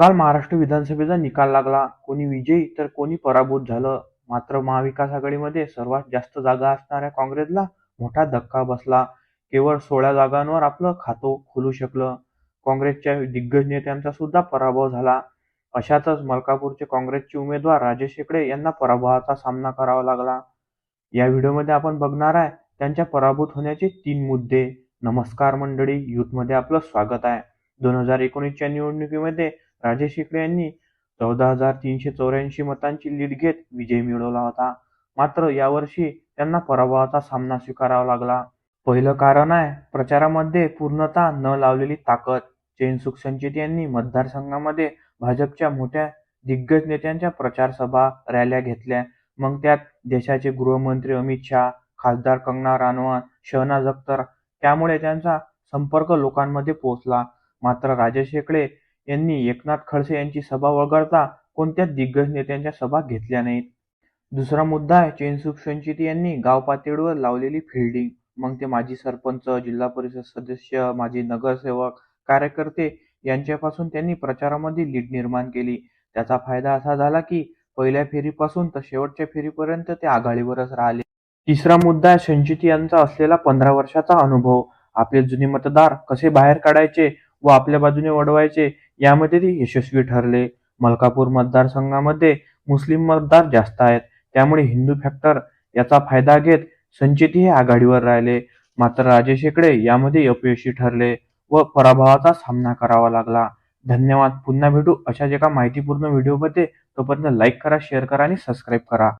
काल महाराष्ट्र विधानसभेचा निकाल लागला. कोणी विजयी तर कोणी पराभूत झालं. मात्र महाविकास आघाडीमध्ये सर्वात जास्त जागा असणाऱ्या काँग्रेसला मोठा धक्का बसला. केवळ सोळा जागांवर आपलं खातं खुलू शकलं. काँग्रेसच्या दिग्गज नेत्यांचा सुद्धा पराभव झाला. अशातच मलकापूरचे काँग्रेसचे उमेदवार राजेश शेकडे यांना पराभवाचा सामना करावा लागला. या व्हिडिओमध्ये आपण बघणार आहे त्यांच्या पराभूत होण्याचे तीन मुद्दे. नमस्कार मंडळी, युथमध्ये आपलं स्वागत आहे. दोन हजार एकोणीसच्या निवडणुकीमध्ये राजेश शिकले यांनी चौदा हजार तीनशे चौऱ्याऐंशी मतांची लीड घेत विजय मिळवला होता. मात्र यावर्षी त्यांना पराभवाचा सामना स्वीकारावा लागला. पहिलं कारण आहे प्रचारामध्ये पूर्णतः न लावलेली ताकद. चैनसुख सुखसंचित यांनी मतदारसंघामध्ये भाजपच्या मोठ्या दिग्गज नेत्यांच्या प्रचार सभा, रॅल्या घेतल्या. मग त्यात देशाचे गृहमंत्री अमित शहा, खासदार कंगना राणवत, शहनाज अख्तर त्यामुळे त्यांचा संपर्क लोकांमध्ये पोहोचला. मात्र राजेश शेकडे यांनी एकनाथ खडसे यांची सभा वगळता कोणत्याच दिग्गज नेत्यांच्या सभा घेतल्या नाहीत. दुसरा मुद्दा आहे चैनसुख संचिती यांनी गाव पातळीवर लावलेली फिल्डिंग. मग ते माजी सरपंच, जिल्हा परिषद सदस्य, माजी नगरसेवक, कार्यकर्ते यांच्यापासून त्यांनी प्रचारामध्ये लीड निर्माण केली. त्याचा फायदा असा झाला की पहिल्या फेरीपासून तर शेवटच्या फेरीपर्यंत ते आघाडीवरच राहिले. तिसरा मुद्दा संचिती यांचा असलेला पंधरा वर्षाचा अनुभव. आपले जुने मतदार कसे बाहेर काढायचे व आपल्या बाजूने वडवायचे यामध्ये ते यशस्वी ठरले. मलकापूर मतदारसंघामध्ये मुस्लिम मतदार जास्त आहेत. त्यामुळे हिंदू फॅक्टर याचा फायदा घेत संचेती हे आघाडीवर राहिले. मात्र राजेश हेकडे यामध्ये अपयशी ठरले व पराभवाचा सामना करावा लागला. धन्यवाद. पुन्हा भेटू अशाच एका माहितीपूर्ण व्हिडिओमध्ये. तोपर्यंत लाईक करा, शेअर करा आणि सबस्क्राईब करा.